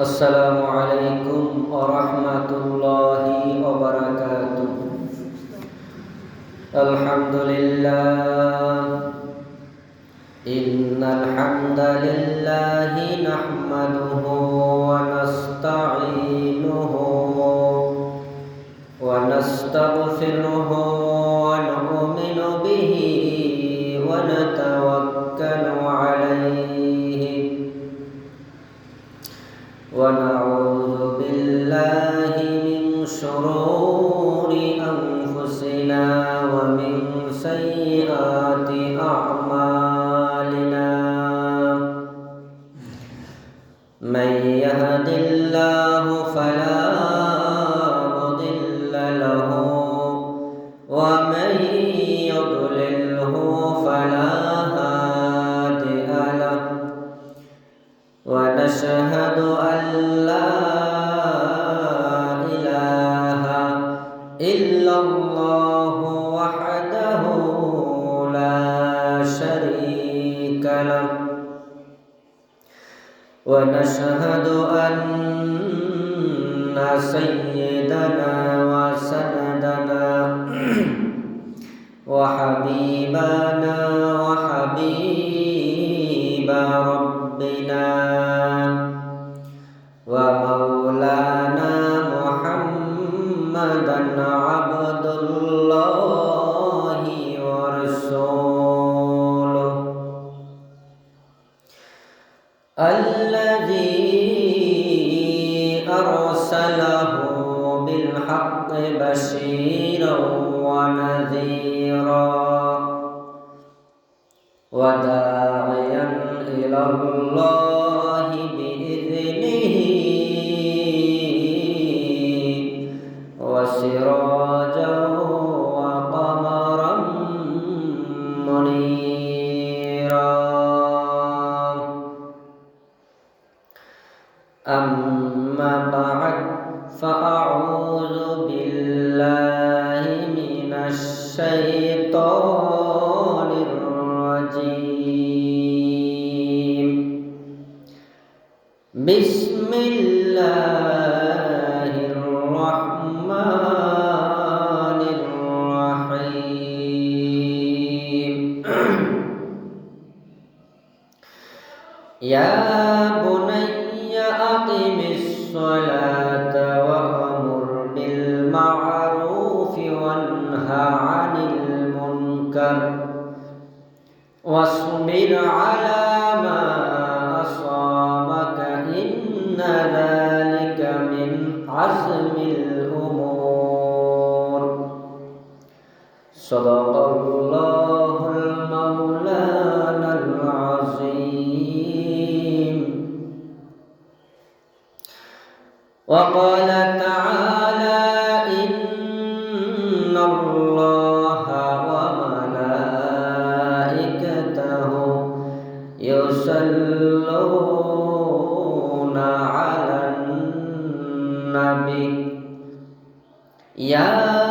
السلام عليكم ورحمة الله وبركاته الحمد لله إن الحمد لله نحمده ونستعينه ونستغفره أرسله بالحق بشيرا Bismillahirrahmanirrahim. الله وملائكته يصلون على النبي يا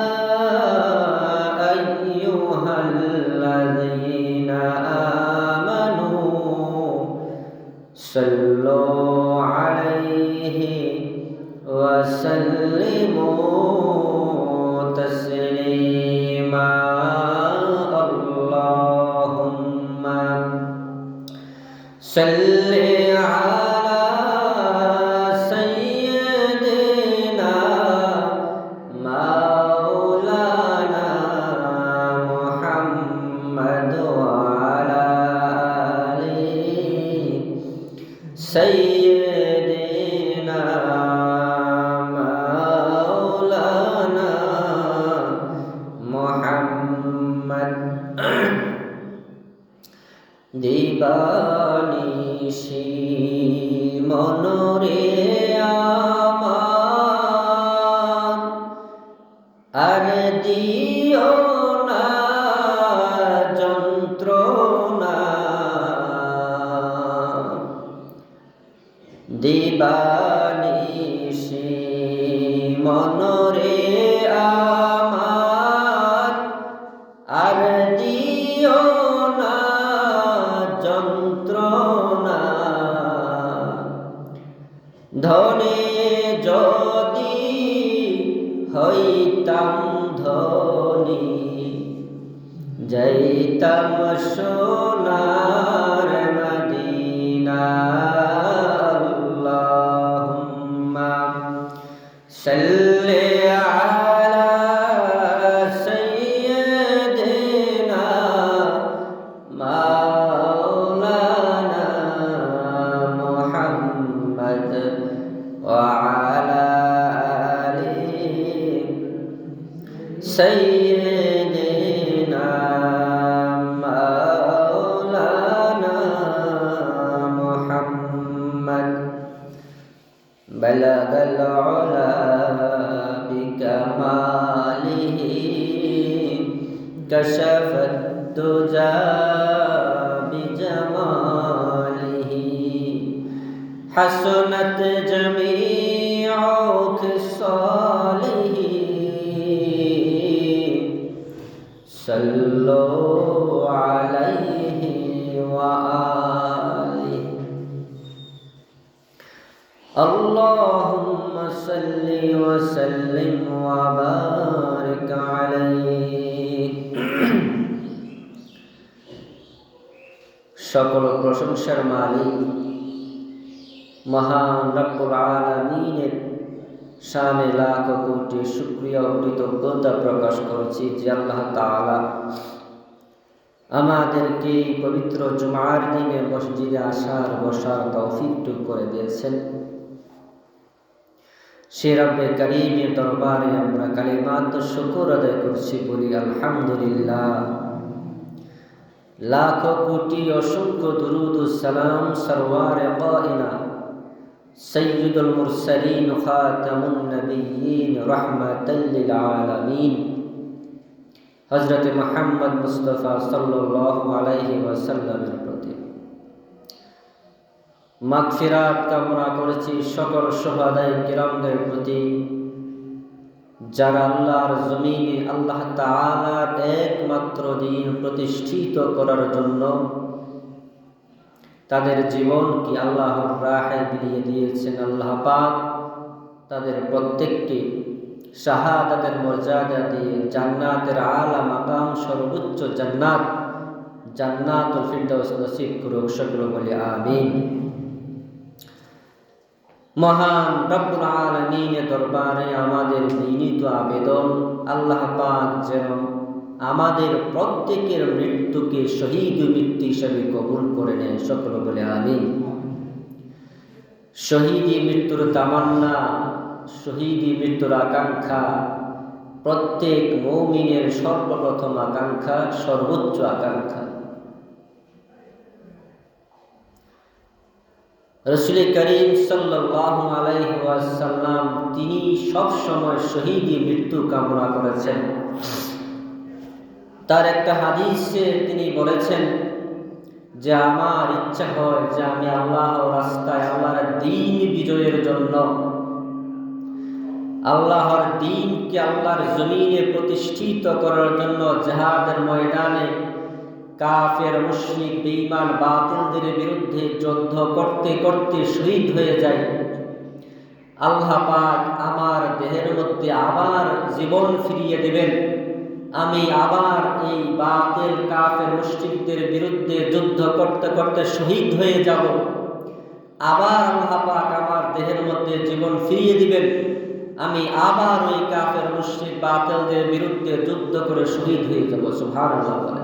سيئ হইতাম ধনী যাইতাম সোনা كشف الدجى بجماله. حسنت جميع خصاله صلوا عليه وآله. اللهم صل وسلم وبارك عليه. সকল প্রশংসার মালিক। মহান রব্বুল আলামিনের শানে লাখ কোটি শুক্রিয়া ও কৃতজ্ঞতা প্রকাশ করছি যে আল্লাহ তাআলা আমাদেরকে পবিত্র জুমার দিনে মসজিদে আসার, বসার তৌফিকটুক করে দিয়েছেন। সে রব্বে করিমের দরবারে আমরা কালিমাত শুকর আদায় করছি বলি আলহামদুলিল্লাহ। লাখ কোটি অসংখ্য দুরুদ সালাম সরওয়ার কায়না। সৈয়দুল মুরসালিন খাতামুন নবিয়িন রহমাতাল লিল আলামিন। হযরত মুহাম্মদ মুস্তাফা সাল্লাল্লাহু আলাইহি ওয়াসাল্লামের প্রতি। মাগফিরাত কামনা করেছি সকল শহাদায়ে কিরামদের প্রতি। যারা আল্লাহর জমিনে আল্লাহ তাআলার একমাত্র দিন প্রতিষ্ঠিত করার জন্য তাদের জীবন কি আল্লাহর রাহে বিলিয়ে দিয়েছেন আল্লাহ পাক, তাদের প্রত্যেককে শাহাদাতের মর্যাদা দিয়ে জান্নাতের আলা মাকাম সর্বোচ্চ জান্নাত, জান্নাতুল ফিরদাউস নসিব করুক সকল বলে আমিন। মহান রব্বুল আলামিনের দরবারে আমাদের বিনীত আবেদন, আল্লাহ পাক যেন আমাদের প্রত্যেকের মৃত্যুকে শহীদ মৃত্যু হিসেবে কবুল করে নেয় সকল বলে আমিন। শহীদি মৃত্যুর তামান্না, শহীদি মৃত্যুর আকাঙ্ক্ষা, প্রত্যেক মৌমিনের সর্বপ্রথম আকাঙ্ক্ষা, সর্বোচ্চ আকাঙ্ক্ষা। রসুল করিম আলাইসাল্লাম তিনি সবসময় শহীদি মৃত্যু কামনা করেছেন। তার একটা হাদিসে তিনি বলেছেন যে, আমার ইচ্ছা হয় যে আমি আল্লাহ রাস্তায় আল্লাহর দিন বিজয়ের জন্য আল্লাহর দিনকে আল্লাহর জমিনে প্রতিষ্ঠিত করার জন্য জাহাদের ময়দানে কাফের, মুশরিক, বেঈমান, বাতিলদের বিরুদ্ধে যুদ্ধ করতে করতে শহীদ হয়ে যায় আল্লাহ পাক আমার দেহের মধ্যে আবার জীবন ফিরিয়ে দেবেন। আমি আবার এই বাতিল, কাফের, মুশরিকদের বিরুদ্ধে যুদ্ধ করতে করতে শহীদ হয়ে যাব। আবার আল্লাহ পাক আমার দেহের মধ্যে জীবন ফিরিয়ে দিবেন। আমি আবার ওই কাফের, মুশরিক, বাতিলদের বিরুদ্ধে যুদ্ধ করে শহীদ হয়ে যাব। সুবহানাল্লাহ বলেন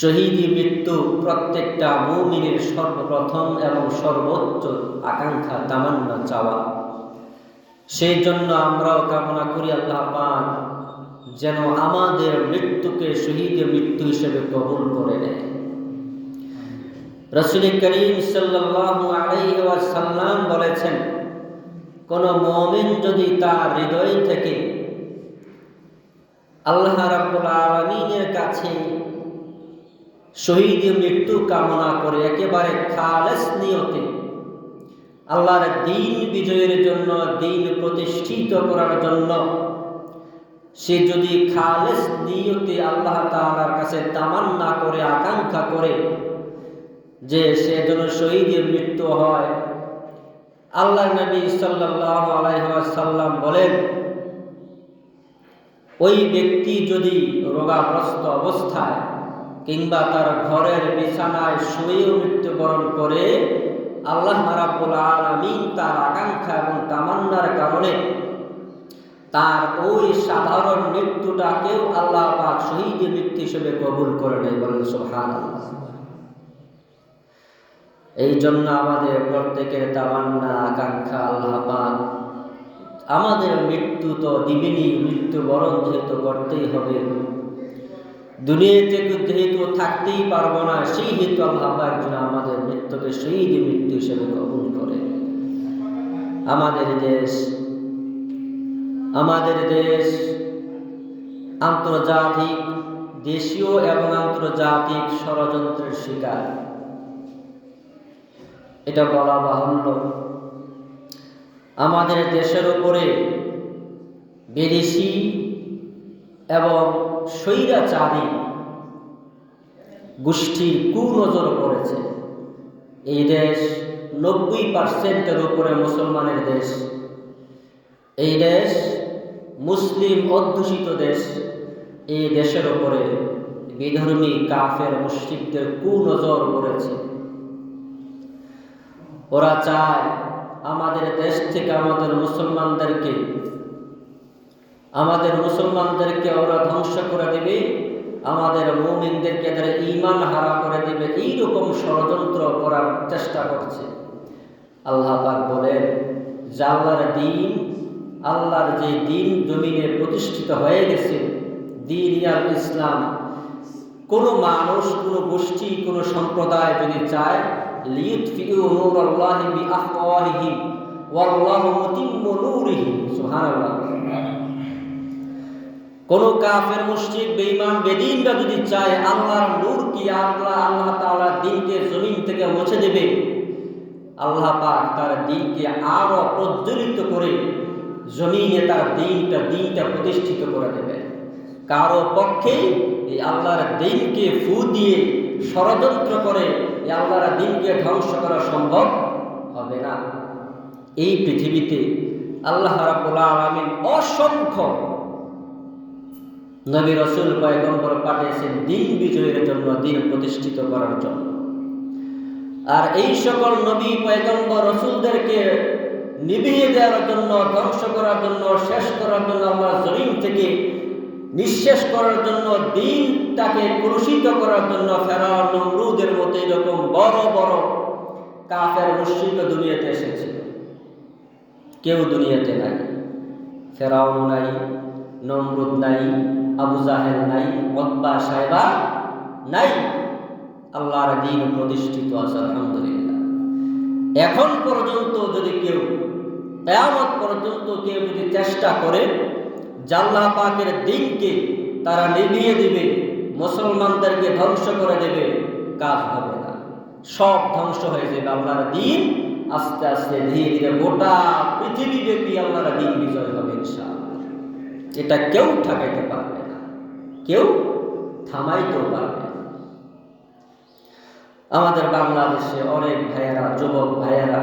শহীদি মৃত্যু প্রত্যেকটা মুমিনের সর্বপ্রথম এবং সর্বোচ্চ আকাঙ্ক্ষা, তামান্না, চাওয়া। সেই জন্য আমরাও কামনা করি আল্লাহ পাক যেন আমাদের মৃত্যুকে শহীদের মৃত্যু হিসেবে কবুল করে নেয়। রসুল করিম ওয়াসাল্লাম বলেছেন, কোন মমিন যদি তার হৃদয় থেকে আল্লাহ রাব্বুল আলামিনের কাছে শহীদ মৃত্যু কামনা করে একেবারে খালেস নিয়তে আল্লাহর দিন বিজয়ের জন্য, দিন প্রতিষ্ঠিত করার জন্য সে যদি খালেস নিয়তে আল্লাহ তাআলার কাছে তামান্না করে, আকাঙ্ক্ষা করে যে সে যেন শহীদের মৃত্যু হয় আল্লাহ নবী সাল্লাল্লাহু আলাইহি ওয়াসাল্লাম বলেন, ওই ব্যক্তি যদি রোগাগ্রস্ত অবস্থায় কিংবা তার ঘরের বিছানায় শুয়েও মৃত্যুবরণ করে আল্লাহ রাব্বুল আলামিন তার আকাঙ্ক্ষা এবং তামান্নার কারণে তার ওই সাধারণ মৃত্যুটাকেও আল্লাহ পাক শহীদ মৃত্যু হিসেবে কবুল করে নেয় বলেন সুবহানাল্লাহ। এই জন্য আমাদের প্রত্যেকের তামান্না, আকাঙ্ক্ষা আল্লাহ পাক আমাদের মৃত্যু তো দিবিনী মৃত্যুবরণ যেহেতু করতেই হবে। দুনিয়াতে যেহেতু থাকতেই পারব না, সেই হেতু আল্লাহ পাক যেন আমাদের মৃত্যুকে শহীদ মৃত্যু হিসেবে কবুল করে। আমাদের দেশ আমাদের দেশ আন্তর্জাতিক, দেশীয় এবং আন্তর্জাতিক ষড়যন্ত্রের শিকার। এটা বলা বাহুল্য। আমাদের দেশের উপরে বিদেশি এবং স্বৈরাচারী গোষ্ঠীর কুনজর পড়েছে। এই দেশ নব্বই পার্সেন্টের উপরে মুসলমানের দেশ। এই দেশ মুসলিম অধ্যুষিত দেশ। এই দেশের উপরে বিধর্মী কাফের মুসলিমদের কুনজর পড়েছে। ওরা চায় আমাদের দেশ থেকে আমাদের মুসলমানদেরকে আমাদের মুসলমানদেরকে ওরা ধ্বংস করে দেবে, আমাদের মুমিনদেরকে এদের ইমান হারা করে দেবে, এইরকম ষড়যন্ত্র করার চেষ্টা করছে। আল্লাহ বলেন, যে আল্লাহর দিন, আল্লাহর যে দিন জমিনে প্রতিষ্ঠিত হয়ে গেছে, দিন ইয়াল ইসলাম, কোনো মানুষ, কোনো গোষ্ঠী, কোনো সম্প্রদায় যদি চায় ওয়াল্লাহু মুতিম্মু নূরিহি সুবহানাল্লাহ। কোন কাফের, মুশরিক, বেঈমান, বেদিনরা যদি চায় আল্লাহর নূর কি আল্লাহ আল্লাহ তাআলা দিনকে জমিন থেকে মুছে দেবে, আল্লাহ পাক তার দিনকে আরও প্রজ্বলিত করে জমিনে তার দিনটা দিনটা প্রতিষ্ঠিত করে দেবে। কারও পক্ষে এই আল্লাহর দিনকে ফু দিয়ে ষড়যন্ত্র করে এই আল্লাহর দিনকে ধ্বংস করা সম্ভব হবে না। এই পৃথিবীতে আল্লাহ রাব্বুল আলামিন অসংখ্য নবী রসুল পয়গম্বর পাঠিয়েছেন দিন বিজয়ের জন্য দিন প্রতিষ্ঠিত করার জন্য। আর এই সকল নবী পয়গম্বর রসুলদেরকে নিভিয়ে দেওয়ার জন্য, ধ্বংস করার জন্য, শেষ করার জন্য আল্লাহ জমিন থেকে নিঃশেষ করার জন্য দিন তাকে কলুষিত করার জন্য ফেরাও নমরুদের মতো এরকম বড় বড় কাফের মুশ্রিক দুনিয়াতে এসেছে। কেউ দুনিয়াতে নাই। ফেরাও নাই, নমরুদ নাই আবু জাহের নাই অব্বা সাহেবা নাই। আল্লাহর দিন প্রতিষ্ঠিত আছে, আলহামদুলিল্লাহ। এখন পর্যন্ত যদি কেউ, কেয়ামত পর্যন্ত কেউ যদি চেষ্টা করে, জাল্লাহ পাকের দিনকে তারা নিভিয়ে দিবে, মুসলমানদেরকে ধ্বংস করে দেবে, কাজ হবে না। সব ধ্বংস হয়ে যাবে আল্লাহর দিন। আস্তে আস্তে ধীরে ধীরে গোটা পৃথিবী ব্যাপী আল্লাহর দিন বিজয় হবে, ইনশাআল্লাহ। এটা কেউ ঠকাইতে পারবে কেউ থামাইতেও পারবে আমাদের বাংলাদেশে অনেক ভাইয়েরা, যুবক ভাইয়েরা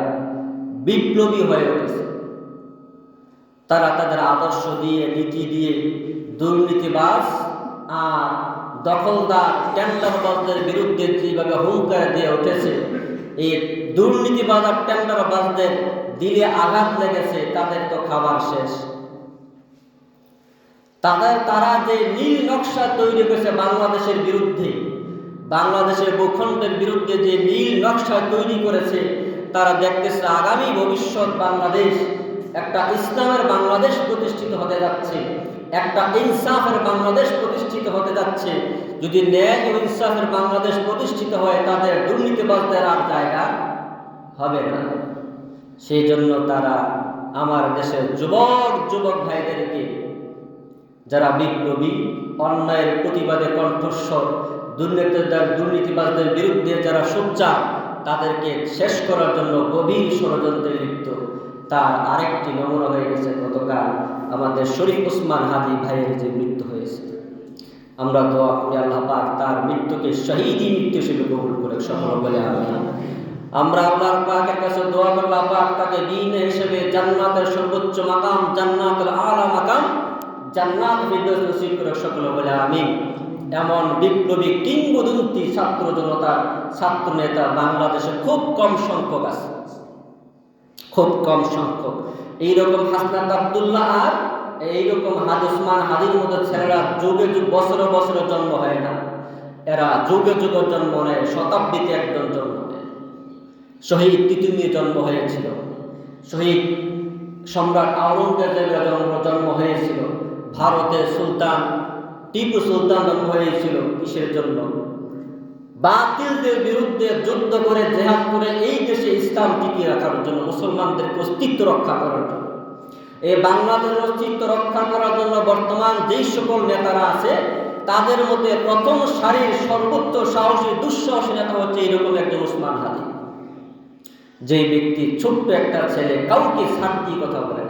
বিপ্লবী হয়ে উঠেছে। তারা তাদের আদর্শ দিয়ে, নীতি দিয়ে দুর্নীতিবাজ আর দখলদার, টেন্ডারবাজদের বিরুদ্ধে যেভাবে হুঙ্কার দিয়ে উঠেছে, এই দুর্নীতিবাজ আর টেন্ডারবাজদের দিলে আঘাত লেগেছে, তাদের তো খাবার শেষ। তাদের তারা যে নীল নকশা তৈরি করেছে বাংলাদেশের বিরুদ্ধে, বাংলাদেশের ভূখণ্ডের বিরুদ্ধে যে নীল নকশা তৈরি করেছে, তারা দেখতেছে আগামী ভবিষ্যৎ বাংলাদেশ একটা ইসলামের বাংলাদেশ প্রতিষ্ঠিত হতে যাচ্ছে, একটা ইনসাফের বাংলাদেশ প্রতিষ্ঠিত হতে যাচ্ছে। যদি ন্যায় ও ইনসাফের বাংলাদেশ প্রতিষ্ঠিত হয়, তাদের দুর্নীতিবাজদের আর জায়গা হবে না। সেই জন্য তারা আমার দেশের যুবক যুবক ভাইদেরকে যারা বিপ্লবী, অন্যায়ের প্রতিবাদে কণ্ঠস্বর, দুর্নীতিদার, দুর্নীতিবাজদের বিরুদ্ধে যারা সোচ্চার, তাদেরকে শেষ করার জন্য গভীর ষড়যন্ত্রে লিপ্ত। তার আরেকটি নমুনা হয়ে গেছে গতকাল আমাদের শরীফ ওসমান হাদি ভাইয়ের যে মৃত্যু হয়েছে। আমরা দোয়া করি আল্লাহ পাক তার মৃত্যুকে শহীদি মৃত্যু হিসেবে কবুল করে সফল বলে আমি আমরা আল্লাহর পাকের কাছে দোয়া করলাম পাক তাকে দিন হিসেবে জান্নাতের সর্বোচ্চ মাকাম জান্নাতের আলা মাকাম জান্নাত বিদ্যুৎ নসিব করে সকল বলে আমি এমন বিপ্লবী কিংবদন্তি ছাত্র জনতার ছাত্র নেতা বাংলাদেশে খুব কম সংখ্যক আছে। খুব কম সংখ্যক। এইরকম হাসনাত আবদুল্লাহ আর এইরকম হাদ উসমান হাদির মতো ছেলেরা যুগে যুগ বছরে বছরে জন্ম হয় না। এরা যুগে যুগে জন্ম নেয়, শতাব্দীতে একজন জন্ম নেয়। শহীদ তিতুমির জন্ম হয়েছিল। শহীদ সম্রাট আওরঙ্গজেবের জন্ম জন্ম হয়েছিল। ভারতের সুলতান, টিপু সুলতান হয়েছিল কিসের জন্য? বাতিলদের বিরুদ্ধে যুদ্ধ করে, জেহাদ করে এই দেশে ইসলাম টিকিয়ে রাখার জন্য মুসলমানদের অস্তিত্ব রক্ষা করার জন্য। এই বাংলাদেশের অস্তিত্ব রক্ষা করার জন্য বর্তমান যেই সকল নেতারা আছে, তাদের মধ্যে প্রথম সারির সর্বোচ্চ সাহসী, দুঃসাহসী নেতা হচ্ছে এইরকম একজন উসমান হাদি। যে ব্যক্তি ছোট্ট একটা ছেলে, কাউকে দিয়ে কথা বলে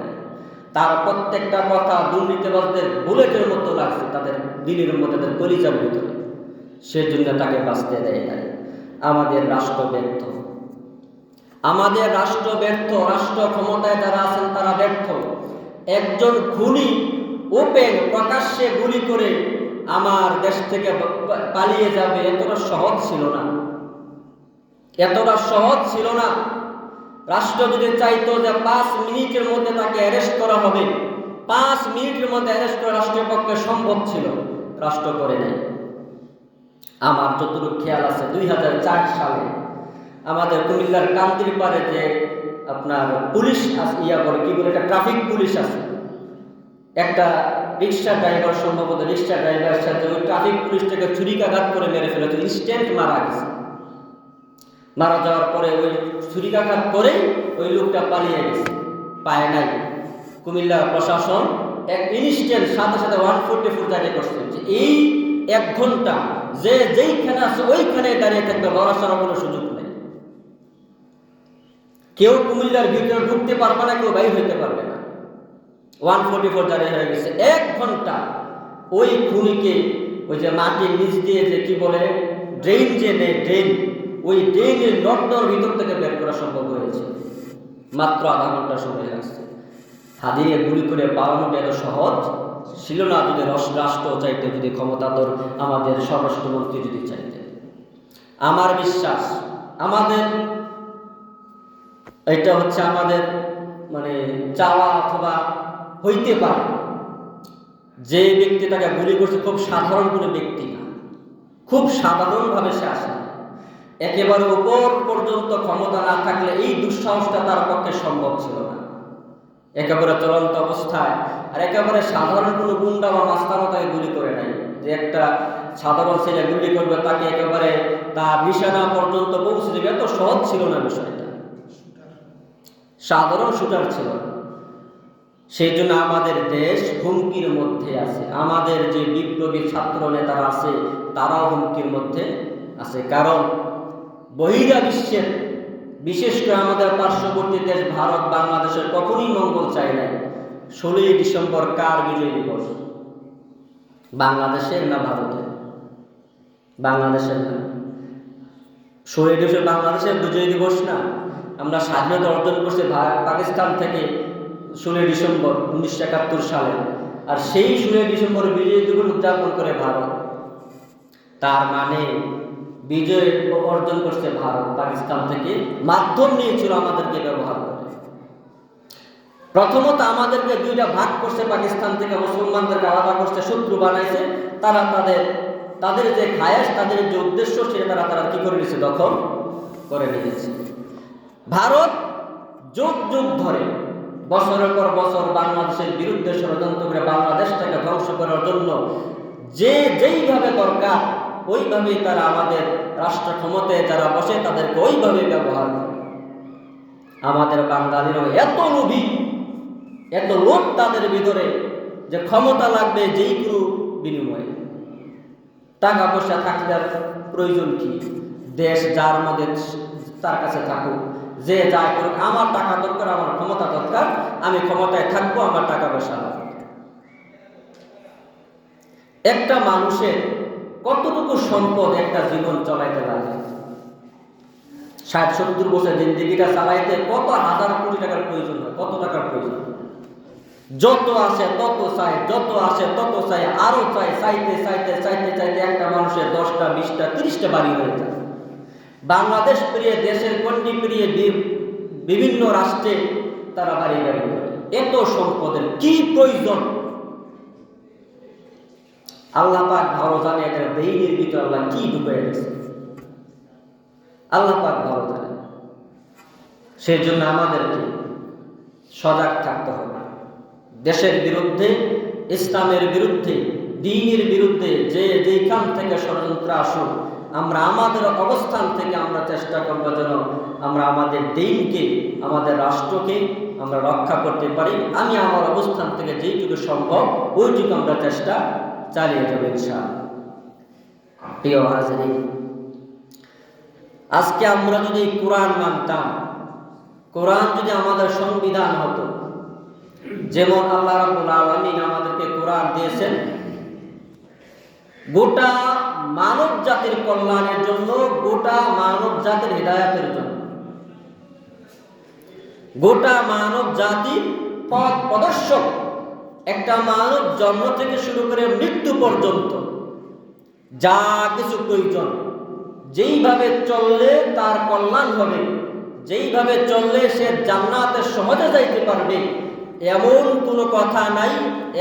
তার প্রত্যেকটা কথা দুর্নীতিবাদদের বুলেটের মতো লাগছে, তাদের দিনের মধ্যে তাদের কলিজার ভিতরে। সেজন্য তাকে বাঁচতে দেয় নাই। আমাদের রাষ্ট্র ব্যর্থ। আমাদের রাষ্ট্র ব্যর্থ, রাষ্ট্র ক্ষমতায় যারা আছেন তারা ব্যর্থ। একজন খুনি ওপেন, প্রকাশ্যে গুলি করে আমার দেশ থেকে পালিয়ে যাবে, এতটা সহজ ছিল না। এতটা সহজ ছিল না। রাষ্ট্র যদি চাইতো যে পাঁচ মিনিটের মধ্যে তাকে অ্যারেস্ট করা হবে, পাঁচ মিনিটের মধ্যে অ্যারেস্ট করা রাষ্ট্রের পক্ষে সম্ভব ছিল, রাষ্ট্র করে নেয় আমার যতটুকু খেয়াল আছে, দুই হাজার চার সালে আমাদের কুমিল্লার কান্দির পারে যে আপনার পুলিশ ইয়া করে কি বলে একটা ট্রাফিক পুলিশ আছে। একটা রিক্সা ড্রাইভার সম্ভবত রিক্সা ড্রাইভারের সাথে ওই ট্রাফিক পুলিশটাকে ছুরিকাঘাত করে মেরে ফেলেছে ইনস্ট্যান্ট মারা গেছে। মারা যাওয়ার পরে ওই ছুরিকাঘাত করে ওই লোকটা পালিয়ে গেছে। পায় নাই। কুমিল্লা প্রশাসন এক ইনস্ট্যান্ট সাথে সাথে ওয়ান ফোর্টি ফোর দাঁড়িয়ে করছে যে এই এক ঘণ্টা যে যেইখানে আছে ওইখানে দাঁড়িয়ে থাকবে লড়াচড়া কোনো সুযোগ নেই। কেউ কুমিল্লার ভিতরে ঢুকতে পারবে না, কেউ বাইর হইতে পারবে না। ওয়ান ফোর্টি ফোর দাঁড়িয়ে হয়ে গেছে। এক ঘণ্টা ওই খুনিকে ওই যে মাটির নিচ দিয়ে যে কি বলে ড্রেন যে নেই ড্রেন ওই ড্রেনের নর্দর ভিতর থেকে বের করা সম্ভব হয়েছে। মাত্র আধা ঘণ্টা সময় লাগছে। হাদিয়ে গুলি করে পালানোটা এত সহজ ছিল না, যদি রাষ্ট্র চাইতে, যদি ক্ষমতাধর আমাদের স্বরাষ্ট্রমন্ত্রী যদি চাইতে। আমার বিশ্বাস, আমাদের এটা হচ্ছে আমাদের মানে চাওয়া অথবা হইতে পারে। যে ব্যক্তি তাকে গুলি করছে খুব সাধারণ কোনো ব্যক্তি না। খুব সাধারণভাবে সে আসে একেবারে উপর পর্যন্ত ক্ষমতা না থাকলে এই দুঃসাহসটা তার পক্ষে সম্ভব ছিল না। একেবারে চলন্ত অবস্থায় আর একেবারে সাধারণ কোনো গুন্ডা বা মাস্তানও তাকে গুলি করে নাই। যে একটা সাধারণ ছেলে গুলি করবে তাকে একেবারে তার নিশানা পর্যন্ত পৌঁছে দেবে, এত সহজ ছিল না বিষয়টা। সাধারণ শুটার ছিল সেই জন্য আমাদের দেশ হুমকির মধ্যে আছে। আমাদের যে বিপ্লবী ছাত্র নেতারা আছে, তারাও হুমকির মধ্যে আছে। কারণ বহিরা বিশ্বের বিশেষ করে আমাদের পার্শ্ববর্তী দেশ ভারত, বাংলাদেশের কখনই মঙ্গল চাই নাই। ষোলোই ডিসেম্বর কার বিজয় দিবস? বাংলাদেশের না ভারতের? বাংলাদেশের না। ষোলোই ডিসেম্বর বাংলাদেশের বিজয় দিবস না। আমরা স্বাধীনতা অর্জন করছি পাকিস্তান থেকে ষোলোই ডিসেম্বর উনিশশো একাত্তর সালে। আর সেই ষোলোই ডিসেম্বর বিজয় দিবস উদযাপন করে ভারত। তার মানে বিজয় অর্জন করছে ভারত, পাকিস্তান থেকে। মাধ্যম নিয়েছিল আমাদেরকে ব্যবহার করে প্রথমত আমাদেরকে দুইটা ভাগ করছে পাকিস্তান থেকে, মুসলমানদেরকে আলাদা করছে, শত্রু বানাইছে। তারা তাদের তাদের যে খায়াস তাদের যে উদ্দেশ্য, সেটা তারা তারা কি করে নিয়েছে? দখল করে নিয়েছে। ভারত যুগ যুগ ধরে বছরের পর বছর বাংলাদেশের বিরুদ্ধে ষড়যন্ত্র করে বাংলাদেশটাকে ধ্বংস করার জন্য যে যেইভাবে দরকার ওইভাবেই তারা আমাদের রাষ্ট্র ক্ষমতায় যারা বসে তাদেরকে ওইভাবে ব্যবহার করে। আমাদের বাঙালিরও এত লোভী, এত লোভ তাদের ভিতরে যে ক্ষমতা লাগবে যেই কোনো বিনিময়ে। টাকা পয়সা থাকলে প্রয়োজন কি? দেশ যার মধ্যে তার কাছে থাকুক, যে যা করুক, আমার টাকা দরকার, আমার ক্ষমতা দরকার, আমি ক্ষমতায় থাকব, আমার টাকা পয়সা লাগবে। একটা মানুষের কতটুকু সম্পদ একটা জীবন চলাইতে লাগে ষাট, সত্তর বছর জিন্দিগিটা চালাইতে কত হাজার কোটি টাকার প্রয়োজন হয়, কত টাকার প্রয়োজন? যত আসে তত চাই যত আসে তত চাই আরও চাই চাইতে চাইতে চাইতে চাইতে একটা মানুষের দশটা, বিশটা, তিরিশটা বাড়ি হয়ে যায়। বাংলাদেশ পেরিয়ে, দেশের গণ্ডি পেরিয়ে বিভিন্ন রাষ্ট্রে তারা বাড়ি গাড়ি করে। এত সম্পদের কি প্রয়োজন? আল্লাহ পাক ভালো জানে এদের বেইনের ভিতরে আল্লাহ কি ঢুকে গেছে আল্লাহ পাক ভালো জানে। সেই জন্য আমাদেরকে সজাগ থাকতে হবে। দেশের বিরুদ্ধে, ইসলামের বিরুদ্ধে, দিনের বিরুদ্ধে যে যেখান থেকে ষড়যন্ত্র আসুক, আমরা আমাদের অবস্থান থেকে আমরা চেষ্টা করব যেন আমরা আমাদের দিনকে আমাদের রাষ্ট্রকে আমরা রক্ষা করতে পারি। আমি আমার অবস্থান থেকে যেইটুকু সম্ভব, ওইটুকু আমরা চেষ্টা চালিয়ে যাব ইনশাআল্লাহ। প্রিয় হাজরিন আজকে আমরা যদি কোরআন মানতাম, কোরআন যদি আমাদের সংবিধান হতো, যেমন আল্লাহ রাব্বুল আলামিন আমাদেরকে কোরআন দিয়েছেন, গোটা মানব জাতির কল্যাণের জন্য, গোটা মানব জাতির হৃদায়তের জন্য, গোটা মানব জাতির পথ প্রদর্শক একটা মানব জন্ম থেকে শুরু করে মৃত্যু পর্যন্ত যা কিছু প্রয়োজন, যেইভাবে চললে তার কল্যাণ হবে, যেইভাবে চললে সে জান্নাতে সহজে যাইতে পারবে, এমন কোনো কথা নাই,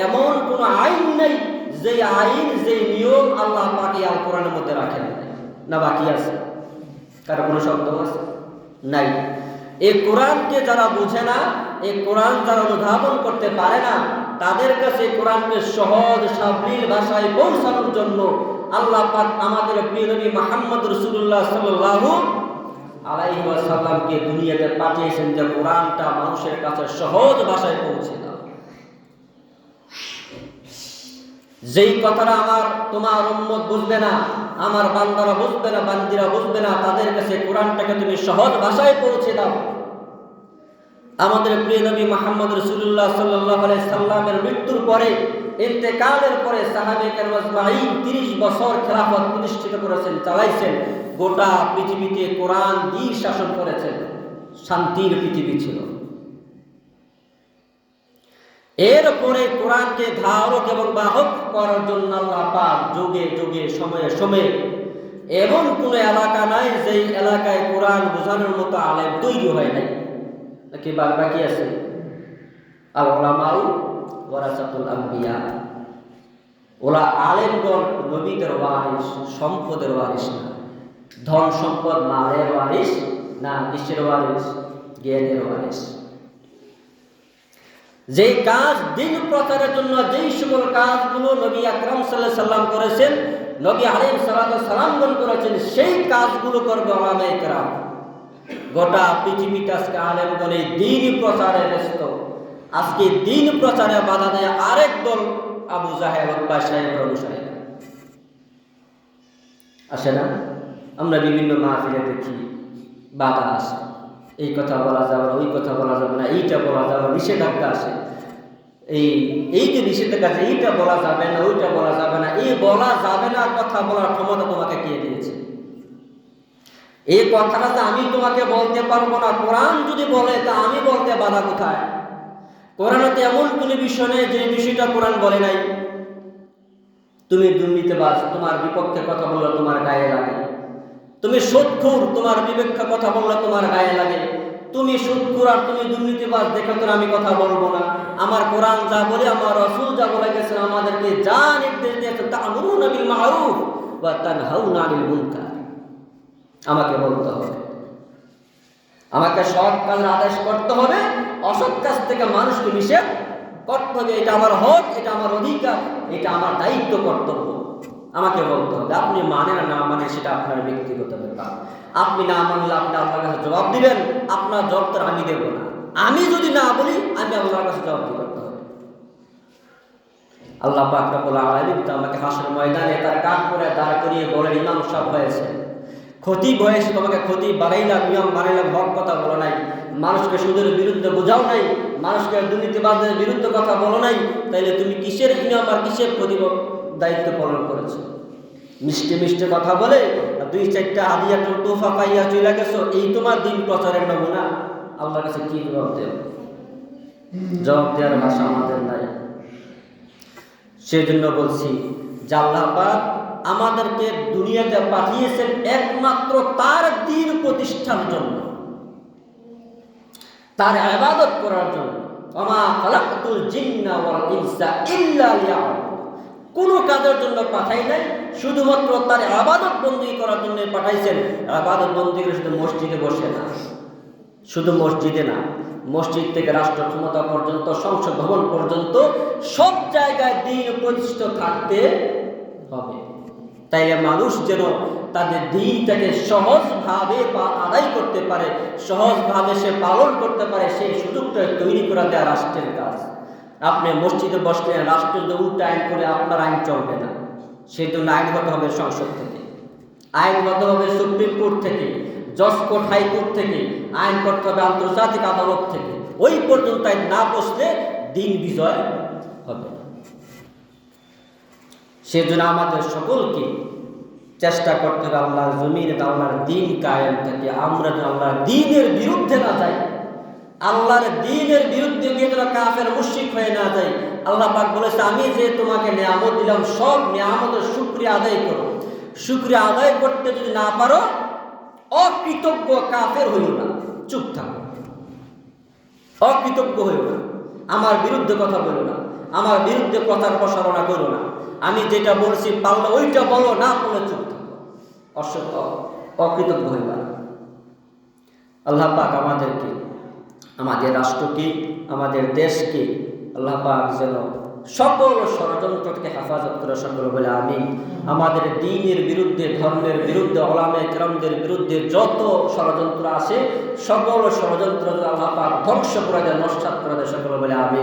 এমন কোনো আইন নাই যে আইন যে নিয়ম আল্লাহ পাকে আল কোরআনের মধ্যে রাখেন। না বাকি আছে? কারও কোনো শব্দ আছে? নাই। এই কোরআনকে যারা বুঝে না, এই কোরআন যারা অনুধাবন করতে পারে না তাদের কাছে কোরআনকে সহজ, সাবলীল ভাষায় পৌঁছানোর জন্য আল্লাহ পাক আমাদের প্রিয় নবী মুহাম্মদ রাসূলুল্লাহ সাল্লাল্লাহু আলাইহি ওয়াসাল্লামকে দুনিয়াতে পাঠিয়েছেন যে কোরআনটা মানুষের কাছে সহজ ভাষায় পৌঁছে দাও। যেই কথাটা আমার তোমার উম্মত বুঝবে না, আমার বান্দারা বুঝবে না, বান্দিরা বুঝবে না, তাদের কাছে কোরআনটাকে তুমি সহজ ভাষায় পৌঁছে দাও। আমাদের প্রিয় নবী মোহাম্মদ রসুল্লাহ সাল্লাহ সাল্লামের মৃত্যুর পরে, ইন্তেকালের পরে সাহাবে তিরিশ বছর খেলাফত প্রতিষ্ঠিত করেছেন, চালাইছেন। গোটা পৃথিবীতে কোরআন দিয়ে শাসন করেছেন। শান্তির পৃথিবী ছিল। এরপরে কোরআনকে ধারক এবং বাহক করার জন্য আল্লাহ পাক যোগে যুগে, সময়ে সময়ে এমন কোন এলাকা নাই যেই এলাকায় কোরআন বোঝানোর মতো আলেম তৈরি হয় নাই। নাকি বাদ বাকি আছে আল ওলামাউ ওয়ারাসাতুল আম্বিয়া ওলা আলেমগণ নবীদের ওয়ারিস সম্পদের ওয়ারিস না ধন সম্পদ মালের ওয়ারিস না কিসের ওয়ারিস জ্ঞানের ওয়ারিস যেই কাজ দিন প্রচারের জন্য যেই সকল কাজগুলো নবী আকরাম সাল্লাহ সাল্লাম করেছেন নবী আলিম সাল্লাহ সালামগণ করেছেন সেই কাজগুলো করবে কেরাম গোটা পৃথিবীতে আজকে আলেমগণ এই দিন প্রচারে ব্যস্ত। আজকে দিন প্রচারে বাধা দেয় আরেক দল, আবু জাহেদ বা সাহেবের আসে না? আমরা বিভিন্ন মাহফিলে দেখি, বাধা আসে। এই কথা বলা যাবে না, ওই কথা বলা যাবে না, এইটা বলা যাবে না, নিষেধাজ্ঞা আসে। এই এই যে নিষেধাজ্ঞা আছে এইটা বলা যাবে না, ওইটা বলা যাবে না, এই বলা যাবে না, কথা বলার ক্ষমতা তোমাকে কে দিয়েছে? এই কথাটা তো আমি তোমাকে বলতে পারব না, কোরআন যদি বলে, তা আমি বলতে বাধা কোথায়? কোরআনতে এমন কোনো বিষয় নেই যে বিষয়টা কোরআন বলে নাই। তুমি দুর্নীতিবাজ, তোমার বিপক্ষে কথা বললে তোমার গায়ে লাগে। তুমি সুদখুর তোমার বিবেক্ষে কথা বললে তোমার গায়ে লাগে। তুমি সুদখুর আর তুমি দুর্নীতিবাজ, দেখে তো আমি কথা বলব না। আমার কোরআন যা বলে, আমার রসুল যা বলে গেছে আমাদেরকে যা নির্দেশ দিয়েছে তা আমরুন বিল মারুফ ওয়া তানহাউনা আনিল মুনকার। আমাকে বলতে হবে। আমাকে সৎ কাজের আদেশ করতে হবে, অসৎ কাজ থেকে মানুষকে নিষেধ করতে হবে। এটা আমার হক, এটা আমার অধিকার, এটা আমার দায়িত্ব কর্তব্য। আমাকে বলতে হবে। আপনি মানে না মানে সেটা আপনার ব্যক্তিগত ব্যাপার। আপনি না মানলে আপনি আপনার কাছে জবাব দিবেন। আপনার জবাব আমি দেব না। আমি যদি না বলি, আমি আল্লাহর কাছে জবাব হবে আল্লাহ পাক রব্বুল আলামিন তো আমাকে হাসর ময়দানে তার কান করে দাঁড় করিয়ে বলেন, ইমাম সব হয়েছে ক্ষতি বয়সে তোমাকে ক্ষতি বাড়াইলাম নিয়ম বাড়াইলাম হক কথা বলো নাই। মানুষকে সুদের বিরুদ্ধে বোঝাও নাই, মানুষকে দুর্নীতিবাদের বিরুদ্ধে কথা বলো নাই, তাইলে তুমি কিসের নিয়ম আর কিসের প্রতি দায়িত্ব পালন করেছ? মিষ্টি মিষ্টি কথা বলে দুই চারটা হাদিয়া তোফা পাইয়া চলে গেছো, এই তোমার দিন প্রচারের নমুনা। আল্লাহর কাছে কি জবাব দেব জবাব দেওয়ার ভাষা আমাদের নাই। সেজন্য বলছি, যে আল্লাহ পাক আমাদেরকে দুনিয়াতে পাঠিয়েছেন একমাত্র তার দিন প্রতিষ্ঠার জন্য। তার ইবাদত করার জন্য। খালাকতুল জিন্না কোনো কাজের জন্য পাঠাই নাই, শুধুমাত্র তার আবাদত বন্দী করার জন্য পাঠাইছেন। আবাদত বন্দী করে শুধু মসজিদে বসে না। শুধু মসজিদে না, মসজিদ থেকে রাষ্ট্র ক্ষমতা পর্যন্ত, সংসদ ভবন পর্যন্ত সব জায়গায় দিন প্রতিষ্ঠিত থাকতে হবে। তাইলে মানুষ যেন তাদের দিনটাকে সহজভাবে বা আদায় করতে পারে, সহজভাবে সে পালন করতে পারে, সেই সুযোগটা তৈরি করা দেওয়া রাষ্ট্রের কাজ। আপনি মসজিদে বসলে রাষ্ট্র যদি উল্টা আইন করে আপনার আইন চলবে না। সেই জন্য আইনগত হবে সংসদ থেকে, আইনগত হবে সুপ্রিম কোর্ট থেকে, জজ কোর্ট হাইকোর্ট থেকে, আইন করতে হবে আন্তর্জাতিক আদালত থেকে। ওই পর্যন্ত আইন না বসলে দিন বিজয় হবে। সেজন্য আমাদের সকলকে চেষ্টা করতে হবে আল্লাহর জমিনে আল্লাহর দিন কায়েম থাকে। আমরা যেন আল্লাহর দিনের বিরুদ্ধে না যাই। আল্লাহর দিনের বিরুদ্ধে গিয়ে যেন কাফের, মুশরিক হয়ে না যাই। আল্লাহ পাক বলেছে, আমি যে তোমাকে নিয়ামত দিলাম, সব নিয়ামতের শুক্রিয়া আদায় করো। শুক্রিয়া আদায় করতে যদি না পারো, অকৃতজ্ঞ কাফের হইল না। চুপ থাকো। অকৃতজ্ঞ হইল না। আমার বিরুদ্ধে কথা বলো না। আমার বিরুদ্ধে কথার প্রসারণা করো না। আমি যেটা বলছি পারলে ওইটা বলো, না বলে চুপ অসত্য, অকৃতজ্ঞ হইবা আল্লাহ পাক আমাদেরকে, আমাদের রাষ্ট্রকে, আমাদের দেশকে আল্লাহ পাক যেন সকল ষড়যন্ত্র থেকে হেফাজত করে সকল বলে আমি আমাদের দিনের বিরুদ্ধে, ধর্মের বিরুদ্ধে অলামে ক্রমদের বিরুদ্ধে যত ষড়যন্ত্র আছে, সকল ষড়যন্ত্র আল্লাহ পাক ধ্বংস করে দেয়, নস্বাত করে দেয় সকল বলে আমি